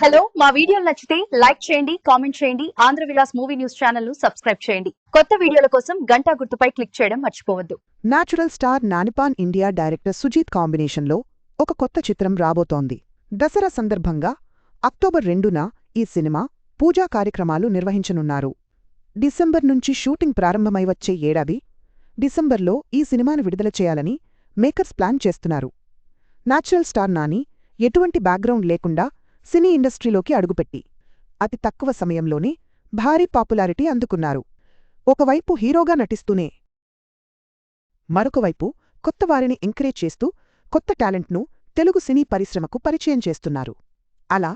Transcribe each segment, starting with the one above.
Hello మా వీడియోలు నచ్చితే లైక్ చేయండి కామెంట్ చేయండి ఆంధ్ర విలాస్ మూవీ న్యూస్ ఛానల్ను సబ్స్క్రైబ్ చేయండి. కొత్త వీడియోల కోసం గంటా గుర్తుపై క్లిక్ చేయడం మర్చిపోవద్దు. Natural star Nani pan India director Sujeeth కాంబినేషన్లో ఒక కొత్త చిత్రం రాబోతోంది. దసరా సందర్భంగా అక్టోబర్ రెండున ఈ సినిమా పూజా కార్యక్రమాలు నిర్వహించనున్నారు. డిసెంబర్ నుంచి షూటింగ్ ప్రారంభమై వచ్చే ఏడాది డిసెంబర్లో ఈ సినిమాను విడుదల చేయాలని మేకర్స్ ప్లాన్ చేస్తున్నారు. నాచురల్ స్టార్ నాని ఎటువంటి బ్యాక్గ్రౌండ్ లేకుండా సినీ ఇండస్ట్రీలోకి అడుగుపెట్టి. అతి తక్కువ సమయంలోనే భారీ పాపులారిటీ అందుకున్నారు. ఒకవైపు హీరోగా నటిస్తూనే మరొకవైపు కొత్తవారిని ఎంకరేజ్ చేస్తూ కొత్త టాలెంట్ను తెలుగు సినీ పరిశ్రమకు పరిచయం చేస్తున్నారు. అలా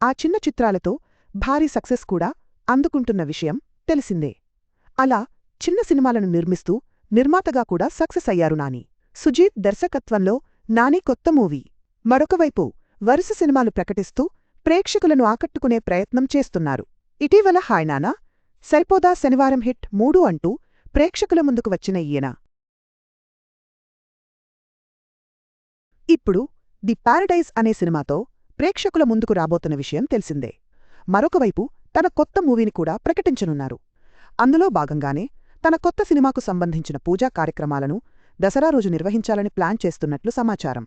ఆ చిన్న చిత్రాలతో భారీ సక్సెస్ కూడా అందుకుంటున్న విషయం తెలిసిందే. అలా చిన్న సినిమాలను నిర్మిస్తూ నిర్మాతగా కూడా సక్సెస్ అయ్యారు నాని. సుజీత్ దర్శకత్వంలో నాని కొత్త మూవీ. మరొకవైపు వరుస సినిమాలు ప్రకటిస్తూ ప్రేక్షకులను ఆకట్టుకునే ప్రయత్నం చేస్తున్నారు. ఇటీవల హాయ్నానా సరిపోదా శనివారం హిట్ మూడు అంటూ ప్రేక్షకుల ముందుకు వచ్చిన ఈయన. ఇప్పుడు ది పారడైజ్ అనే సినిమాతో ప్రేక్షకుల ముందుకు రాబోతున్న విషయం తెలిసిందే. మరొకవైపు తన కొత్త మూవీని కూడా ప్రకటించనున్నారు. అందులో భాగంగానే తన కొత్త సినిమాకు సంబంధించిన పూజా కార్యక్రమాలను దసరా రోజు నిర్వహించాలని ప్లాన్ చేస్తున్నట్లు సమాచారం.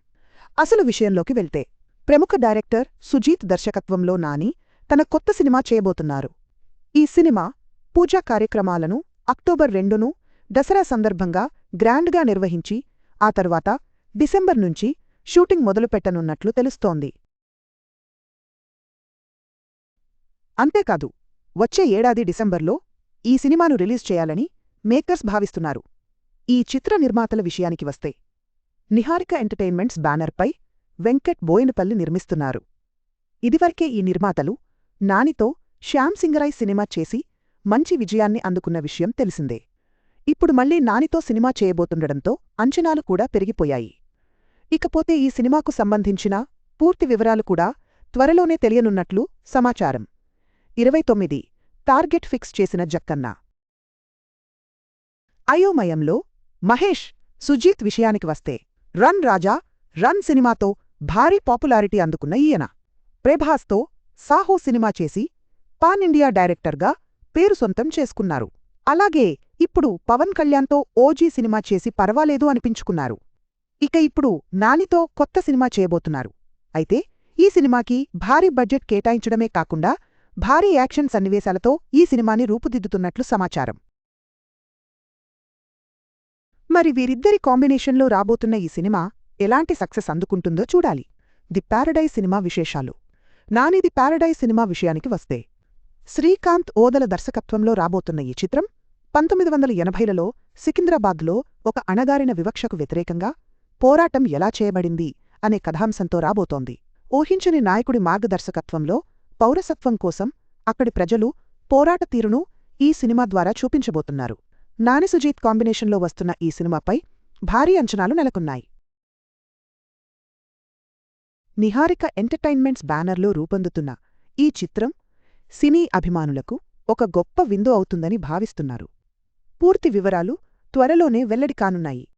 అసలు విషయంలోకి వెళ్తే ప్రముఖ డైరెక్టర్ సుజీత్ దర్శకత్వంలో నాని తన కొత్త సినిమా చేయబోతున్నారు. ఈ సినిమా పూజా కార్యక్రమాలను అక్టోబర్ రెండును దసరా సందర్భంగా గ్రాండ్గా నిర్వహించి ఆ తర్వాత డిసెంబర్ నుంచి షూటింగ్ మొదలుపెట్టనున్నట్లు తెలుస్తోంది. అంతేకాదు వచ్చే ఏడాది డిసెంబర్లో ఈ సినిమాను రిలీజ్ చేయాలని మేకర్స్ భావిస్తున్నారు. ఈ చిత్ర నిర్మాతల విషయానికి వస్తే నిహారిక ఎంటర్టైన్మెంట్స్ బ్యానర్పై వెంకట్ బోయినపల్లి నిర్మిస్తున్నారు. ఇదివరకే ఈ నిర్మాతలు నానితో శ్యామ్ సింగరాయ్ సినిమా చేసి మంచి విజయాన్ని అందుకున్న విషయం తెలిసిందే. ఇప్పుడు మళ్ళీ నానితో సినిమా చేయబోతుండడంతో అంచనాలు కూడా పెరిగిపోయాయి. ఇకపోతే ఈ సినిమాకు సంబంధించిన పూర్తి వివరాలు కూడా త్వరలోనే తెలియనున్నట్లు సమాచారం. ఇరవై తొమ్మిది టార్గెట్ ఫిక్స్ చేసిన జక్కన్న. అయోమయంలో మహేష్ సుజీత్ విషయానికి వస్తే రన్ రాజా రన్ సినిమాతో భారీ పాపులారిటీ అందుకున్న ఈయన. ప్రభాస్తో సాహో సినిమా చేసి పాన్ ఇండియా డైరెక్టర్గా పేరు సొంతం చేసుకున్నారు. అలాగే ఇప్పుడు పవన్ కళ్యాణ్తో ఓజీ సినిమా చేసి పర్వాలేదు అనిపించుకున్నారు. ఇక ఇప్పుడు నానితో కొత్త సినిమా చేయబోతున్నారు. అయితే ఈ సినిమాకి భారీ బడ్జెట్ కేటాయించడమే కాకుండా భారీ యాక్షన్ సన్నివేశాలతో ఈ సినిమాని రూపుదిద్దుతున్నట్లు సమాచారం. మరి వీరిద్దరి కాంబినేషన్లో రాబోతున్న ఈ సినిమా ఎలాంటి సక్సెస్ అందుకుంటుందో చూడాలి. ది ప్యారడైజ్ సినిమా విశేషాలు. నాని ది సినిమా విషయానికి వస్తే శ్రీకాంత్ ఓదల దర్శకత్వంలో రాబోతున్న ఈ చిత్రం పంతొమ్మిది వందల ఎనభైలలో సికింద్రాబాద్లో ఒక అణగారిన వివక్షకు వ్యతిరేకంగా పోరాటం ఎలా చేయబడింది అనే కథాంశంతో రాబోతోంది. ఊహించని నాయకుడి మార్గదర్శకత్వంలో పౌరసత్వం కోసం అక్కడి ప్రజలు పోరాట తీరును ఈ సినిమా ద్వారా చూపించబోతున్నారు. నాని సుజీత్ కాంబినేషన్లో వస్తున్న ఈ సినిమాపై భారీ అంచనాలు నెలకొన్నాయి. నిహారిక ఎంటర్టైన్మెంట్స్ బ్యానర్లో రూపొందుతున్న ఈ చిత్రం సినీ అభిమానులకు ఒక గొప్ప విందు అవుతుందని భావిస్తున్నారు. పూర్తి వివరాలు త్వరలోనే వెల్లడి కానున్నాయి.